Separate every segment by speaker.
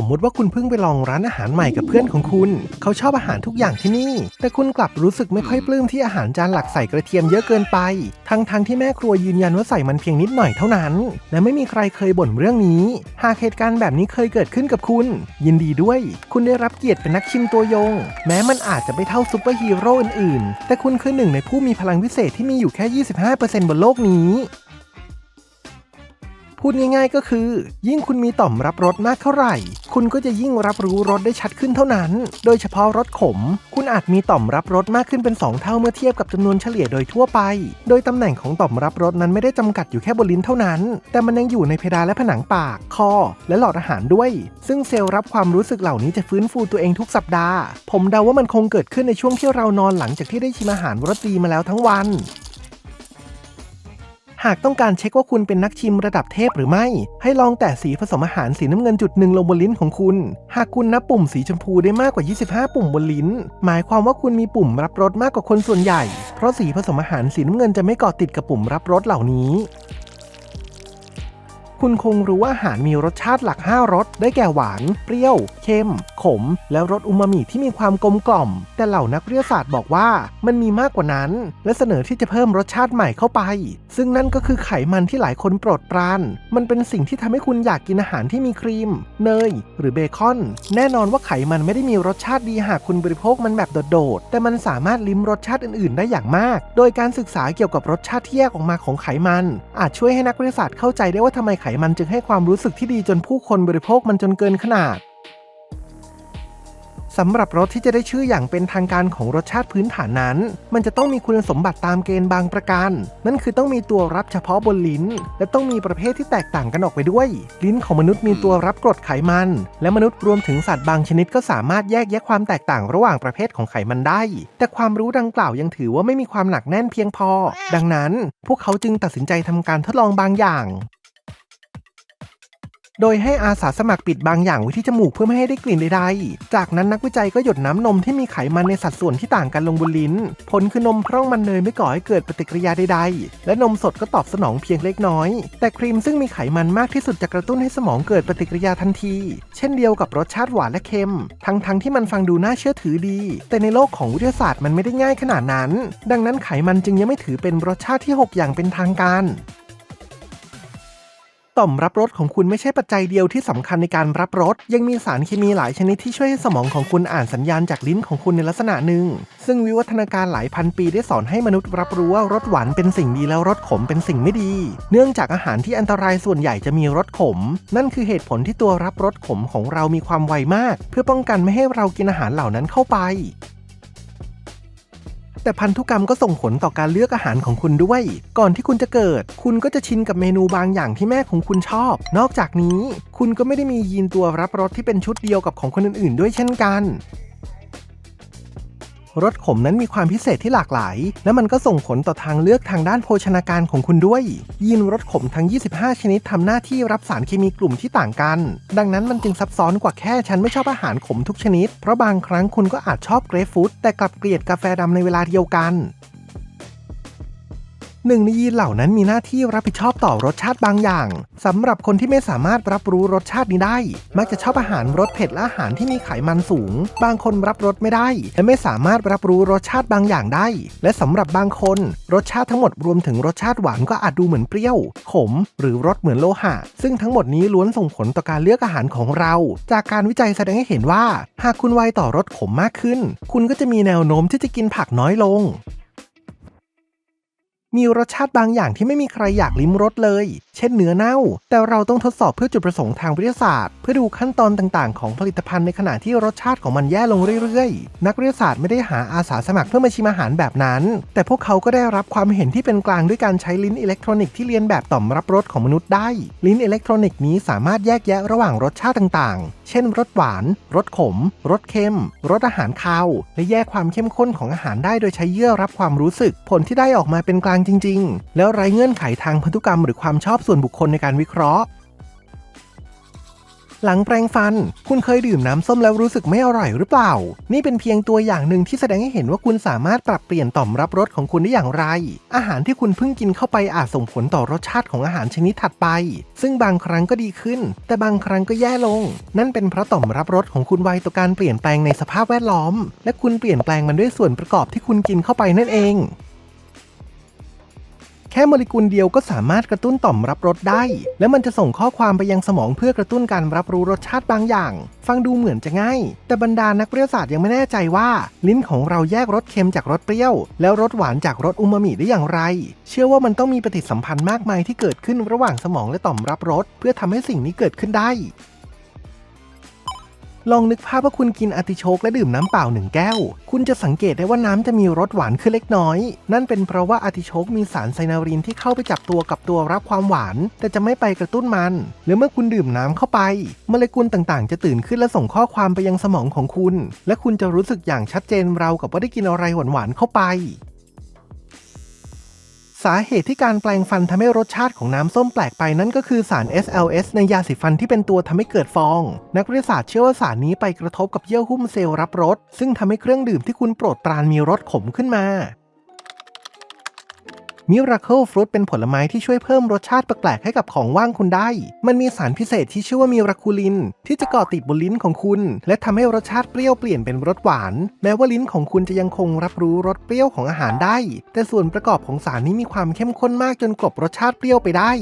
Speaker 1: สมมุติว่าคุณเพิ่งไปลองร้านอาหารใหม่กับเพื่อนของคุณ เขาชอบอาหารทุกอย่างที่นี่ แต่คุณกลับรู้สึกไม่ค่อยปลื้มที่อาหารจานหลักใส่กระเทียมเยอะเกินไป ทั้งๆทที่แม่ครัวยืนยันว่าใส่มันเพียงนิดหน่อยเท่านั้น และไม่มีใครเคยบ่นเรื่องนี้ หากเหตุการณ์แบบนี้เคยเกิดขึ้นกับคุณ ยินดีด้วย คุณได้รับเกียรติเป็นนักชิมตัวยง แม้มันอาจจะไม่เท่าซูเปอร์ฮีโร่อื่นๆ แต่คุณคือหนึ่งในผู้มีพลังวิเศษที่มีอยู่แค่ 25%บนโลกนี้ พูดง่ายๆก็คือ ยิ่งคุณมีต่อมรับรสมากเท่าไหร่ คุณก็จะยิ่งรับรู้รสได้ชัดขึ้นเท่านั้น โดยเฉพาะรสขม คุณอาจมีต่อมรับรสมากขึ้นเป็น 2 เท่าเมื่อเทียบกับจำนวนเฉลี่ยโดยทั่วไป โดยตำแหน่งของต่อมรับรสนั้นไม่ได้จำกัดอยู่แค่บนลิ้นเท่านั้น แต่มันยังอยู่ในเพดานและผนังปาก คอ และหลอดอาหารด้วย ซึ่งเซลล์รับความรู้สึกเหล่านี้จะฟื้นฟูตัวเองทุกสัปดาห์ ผมเดาว่ามันคงเกิดขึ้นในช่วงที่เรานอนหลังจากที่ได้ชิมอาหารรสดีมาแล้วทั้งวัน หากต้องการเช็คว่าคุณเป็นนักชิมระดับเทพหรือไม่ ให้ลองแตะสีผสมอาหารสีน้ำเงินจุดหนึ่งลงบนลิ้นของคุณ หากคุณนับปุ่มสีชมพูได้มากกว่า 25 ปุ่มบนลิ้น หมายความว่าคุณมีปุ่มรับรสมากกว่าคนส่วนใหญ่ เพราะสีผสมอาหารสีน้ำเงินจะไม่เกาะติดกับปุ่มรับรสเหล่านี้คุณคงรู้ว่าอาหารมีรสชาติหลัก 5 รส ได้แก่หวาน เปรี้ยว เค็ม ขม และรสอูมามิที่มีความกลมกล่อม แต่เหล่านักวิทยาศาสตร์บอกว่ามันมีมากกว่านั้น และเสนอที่จะเพิ่มรสชาติใหม่เข้าไป ซึ่งนั่นก็คือไขมันที่หลายคนโปรดปราน มันเป็นสิ่งที่ทำให้คุณอยากกินอาหารที่มีครีม เนย หรือเบคอน แน่นอนว่าไขมันไม่ได้มีรสชาติดีหากคุณบริโภคมันแบบโดดๆแต่มันสามารถลิ้มรสชาติอื่นๆ ได้อย่างมาก โดยการศึกษาเกี่ยวกับรสชาติที่แยกออกมาของไขมัน อาจช่วยให้นักวิทยาศาสตร์เข้าใจได้ว่าทำไมไขมันจึงให้ความรู้สึกที่ดีจนผู้คนบริโภคมันจนเกินขนาด สำหรับรสที่จะได้ชื่ออย่างเป็นทางการของรสชาติพื้นฐานนั้น มันจะต้องมีคุณสมบัติตามเกณฑ์บางประการ นั่นคือต้องมีตัวรับเฉพาะบนลิ้น และต้องมีประเภทที่แตกต่างกันออกไปด้วย ลิ้นของมนุษย์มีตัวรับกรดไขมัน และมนุษย์รวมถึงสัตว์บางชนิดก็สามารถแยกแยะความแตกต่างระหว่างประเภทของไขมันได้ แต่ความรู้ดังกล่าวยังถือว่าไม่มีความหนักแน่นเพียงพอ ดังนั้น พวกเขาจึงตัดสินใจทำการทดลองบางอย่าง โดยให้อาสาสมัครปิดบางอย่างไว้ที่จมูกเพื่อไม่ให้ได้กลิ่นใดๆ จากนั้นนักวิจัยก็หยดน้ำนมที่มีไขมันในสัดส่วนที่ต่างกันลงบนลิ้น ผลคือนมพร่องมันเนยไม่ก่อให้เกิดปฏิกิริยาใดๆ และนมสดก็ตอบสนองเพียงเล็กน้อย แต่ครีมซึ่งมีไขมันมากที่สุดจะกระตุ้นให้สมองเกิดปฏิกิริยาทันที เช่นเดียวกับรสชาติหวานและเค็ม ทั้งๆที่มันฟังดูน่าเชื่อถือดี แต่ในโลกของวิทยาศาสตร์มันไม่ได้ง่ายขนาดนั้น ดังนั้นไขมันจึงยังไม่ถือเป็นรสชาติที่หกอย่างเป็นทางการ ต่อมรับรสของคุณไม่ใช่ปัจจัยเดียวที่สำคัญในการรับรส ยังมีสารเคมีหลายชนิดที่ช่วยให้สมองของคุณอ่านสัญญาณจากลิ้นของคุณในลักษณะหนึ่ง ซึ่งวิวัฒนาการหลายพันปีได้สอนให้มนุษย์รับรู้ว่ารสหวานเป็นสิ่งดีแล้วรสขมเป็นสิ่งไม่ดี เนื่องจากอาหารที่อันตรายส่วนใหญ่จะมีรสขม นั่นคือเหตุผลที่ตัวรับรสขมของเรามีความไวมาก เพื่อป้องกันไม่ให้เรากินอาหารเหล่านั้นเข้าไป แต่พันธุกรรมก็ส่งผลต่อการเลือกอาหารของคุณด้วย ก่อนที่คุณจะเกิด คุณก็จะชินกับเมนูบางอย่างที่แม่ของคุณชอบ นอกจากนี้ คุณก็ไม่ได้มียีนตัวรับรสที่เป็นชุดเดียวกับของคนอื่นๆ ด้วยเช่นกัน รสขมนั้นมีความพิเศษที่หลากหลาย และมันก็ส่งผลต่อทางเลือกทางด้านโภชนาการของคุณด้วย ยีนรสขมทั้ง 25 ชนิดทำหน้าที่รับสารเคมีกลุ่มที่ต่างกัน ดังนั้นมันจึงซับซ้อนกว่าแค่ฉันไม่ชอบอาหารขมทุกชนิด เพราะบางครั้งคุณก็อาจชอบเกรฟฟูดแต่กลับเกลียดกาแฟดำในเวลาเดียวกัน หนึ่งในยีนเหล่านั้นมีหน้าที่รับผิดชอบต่อรสชาติบางอย่างสำหรับคนที่ไม่สามารถรับรู้รสชาตินี้ได้ มักจะชอบอาหารรสเผ็ดและอาหารที่มีไขมันสูง บางคนรับรสไม่ได้ และไม่สามารถรับรู้รสชาติบางอย่างได้ และสำหรับบางคน รสชาติทั้งหมดรวมถึงรสชาติหวานก็อาจดูเหมือนเปรี้ยว ขม หรือรสเหมือนโลหะ ซึ่งทั้งหมดนี้ล้วนส่งผลต่อการเลือกอาหารของเรา จากการวิจัยแสดงให้เห็นว่า หากคุณไวต่อรสขมมากขึ้น คุณก็จะมีแนวโน้มที่จะกินผักน้อยลง มีรสชาติบางอย่างที่ไม่มีใครอยากลิ้มรสเลย เช่นเนื้อเน่า แต่เราต้องทดสอบเพื่อจุดประสงค์ทางวิทยาศาสตร์ เพื่อดูขั้นตอนต่างๆ ของผลิตภัณฑ์ในขณะที่รสชาติของมันแย่ลงเรื่อยๆ นักวิทยาศาสตร์ไม่ได้หาอาสาสมัครเพื่อมาชิมอาหารแบบนั้น แต่พวกเขาก็ได้รับความเห็นที่เป็นกลางด้วยการใช้ลิ้นอิเล็กทรอนิกส์ที่เรียนแบบต่อมรับรสของมนุษย์ได้ ลิ้นอิเล็กทรอนิกส์นี้สามารถแยกแยะระหว่างรสชาติต่างๆ เช่นรสหวาน รสขม รสเค็ม รสอาหารคาว และแยกความเข้มข้นของอาหารได้โดยใช้เยื่อรับความรู้สึก ผลที่ได้ออกมาเป็นกลางจริง ๆ แล้วไร้เงื่อนไขทางพันธุกรรมหรือความชอบส่วนบุคคลในการวิเคราะห์ หลังแปรงฟัน คุณเคยดื่มน้ำส้มแล้วรู้สึกไม่อร่อยหรือเปล่า นี่เป็นเพียงตัวอย่างหนึ่งที่แสดงให้เห็นว่าคุณสามารถปรับเปลี่ยนต่อมรับรสของคุณได้อย่างไร อาหารที่คุณเพิ่งกินเข้าไปอาจส่งผลต่อรสชาติของอาหารชนิดถัดไป ซึ่งบางครั้งก็ดีขึ้น แต่บางครั้งก็แย่ลง นั่นเป็นเพราะต่อมรับรสของคุณไวต่อการเปลี่ยนแปลงในสภาพแวดล้อม และคุณเปลี่ยนแปลงมันด้วยส่วนประกอบที่คุณกินเข้าไปนั่นเอง แค่โมเลกุลเดียวก็สามารถกระตุ้นต่อมรับรสได้ และมันจะส่งข้อความไปยังสมองเพื่อกระตุ้นการรับรู้รสชาติบางอย่าง ฟังดูเหมือนจะง่าย แต่บรรดานักวิทยาศาสตร์ยังไม่แน่ใจว่า ลิ้นของเราแยกรสเค็มจากรสเปรี้ยว แล้วรสหวานจากรสอูมามิได้อย่างไร เชื่อว่ามันต้องมีปฏิสัมพันธ์มากมายที่เกิดขึ้นระหว่างสมองและต่อมรับรสเพื่อทำให้สิ่งนี้เกิดขึ้นได้ ลองนึกภาพว่าคุณกินอาติโชกและดื่มน้ำเปล่าหนึ่งแก้ว คุณจะสังเกตได้ว่าน้ำจะมีรสหวานขึ้นเล็กน้อย นั่นเป็นเพราะว่าอาติโชกมีสารไซนารินที่เข้าไปจับตัวกับตัวรับความหวาน แต่จะไม่ไปกระตุ้นมัน หรือเมื่อคุณดื่มน้ำเข้าไปโมเลกุลต่างๆ จะตื่นขึ้นและส่งข้อความไปยังสมองของคุณ และคุณจะรู้สึกอย่างชัดเจนเรากับว่าได้กินอะไรหวานๆเข้าไป สาเหตุที่การแปลงฟันทำให้รสชาติของน้ำส้มแปลกไปนั่นก็คือสาร SLS ในยาสีฟันที่เป็นตัวทำให้เกิดฟอง นักวิทยาศาสตร์เชื่อว่าสารนี้ไปกระทบกับเยื่อหุ้มเซลล์รับรสซึ่งทำให้เครื่องดื่มที่คุณโปรดปรานมีรสขมขึ้นมา มิราเคิลฟรุตเป็นผลไม้ที่ช่วยเพิ่มรสชาติแปลกๆให้กับของว่างคุณได้ มันมีสารพิเศษที่ชื่อว่ามิราคูลิน ที่จะเกาะติดบนลิ้นของคุณ และทำให้รสชาติเปรี้ยวเปลี่ยนเป็นรสหวาน แม้ว่าลิ้นของคุณจะยังคงรับรู้รสเปรี้ยวของอาหารได้ แต่ส่วนประกอบของสารนี้มีความเข้มข้นมากจนกลบรสชาติเปรี้ยวไปได้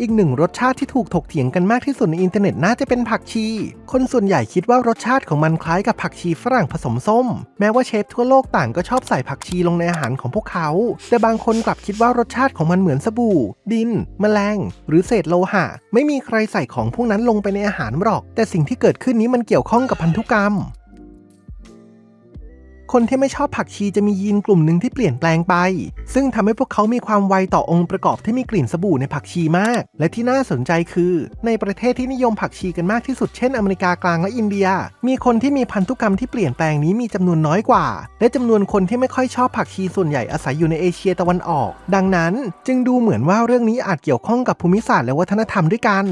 Speaker 1: อีกหนึ่งรสชาติที่ถูกถกเถียงกันมากที่สุดในอินเทอร์เน็ตน่าจะเป็นผักชี คนส่วนใหญ่คิดว่ารสชาติของมันคล้ายกับผักชีฝรั่งผสมส้ม แม้ว่าเชฟทั่วโลกต่างก็ชอบใส่ผักชีลงในอาหารของพวกเขา แต่บางคนกลับคิดว่ารสชาติของมันเหมือนสบู่ ดิน แมลง หรือเศษโลหะ ไม่มีใครใส่ของพวกนั้นลงไปในอาหารหรอก แต่สิ่งที่เกิดขึ้นนี้มันเกี่ยวข้องกับพันธุกรรม คนที่ไม่ชอบผักชีจะมียีนกลุ่มหนึ่งที่เปลี่ยนแปลงไป ซึ่งทำให้พวกเขามีความไวต่อองค์ประกอบที่มีกลิ่นสบู่ในผักชีมาก และที่น่าสนใจคือ ในประเทศที่นิยมผักชีกันมากที่สุดเช่นอเมริกากลางและอินเดีย มีคนที่มีพันธุกรรมที่เปลี่ยนแปลงนี้มีจำนวนน้อยกว่า และจำนวนคนที่ไม่ค่อยชอบผักชีส่วนใหญ่อาศัยอยู่ในเอเชียตะวันออก ดังนั้น จึงดูเหมือนว่าเรื่องนี้อาจเกี่ยวข้องกับภูมิศาสตร์และวัฒนธรรมด้วยกัน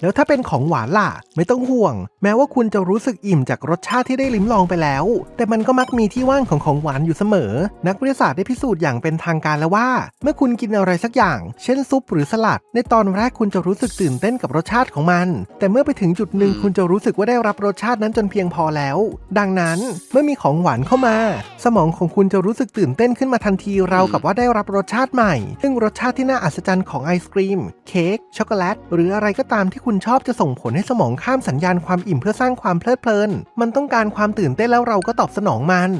Speaker 1: แล้วถ้าเป็นของหวานล่ะ ไม่ต้องห่วง แม้ว่าคุณจะรู้สึกอิ่มจากรสชาติที่ได้ลิ้มลองไปแล้ว แต่มันก็มักมีที่ว่างของของหวานอยู่เสมอ นักวิทยาศาสตร์ได้พิสูจน์อย่างเป็นทางการแล้วว่า เมื่อคุณกินอะไรสักอย่าง เช่นซุปหรือสลัด ในตอนแรกคุณจะรู้สึกตื่นเต้นกับรสชาติของมัน แต่เมื่อไปถึงจุดหนึ่งคุณจะรู้สึกว่าได้รับรสชาตินั้นจนเพียงพอแล้ว ดังนั้นเมื่อมีของหวานเข้ามา สมองของคุณจะรู้สึกตื่นเต้นขึ้นมาทันทีราวกับว่าได้รับรสชาติใหม่ ซึ่งรสชาติที่น่าอัศจรรย์ของไอศกรีม เค้กช็อกโกแลตหรืออะไรก็ตามที่คุณชอบจะส่งผลให้สมองข้ามสัญญาณความอิ่มเพื่อสร้างความเพลิดเพลิน มันต้องการความตื่นเต้นแล้วเราก็ตอบสนองมัน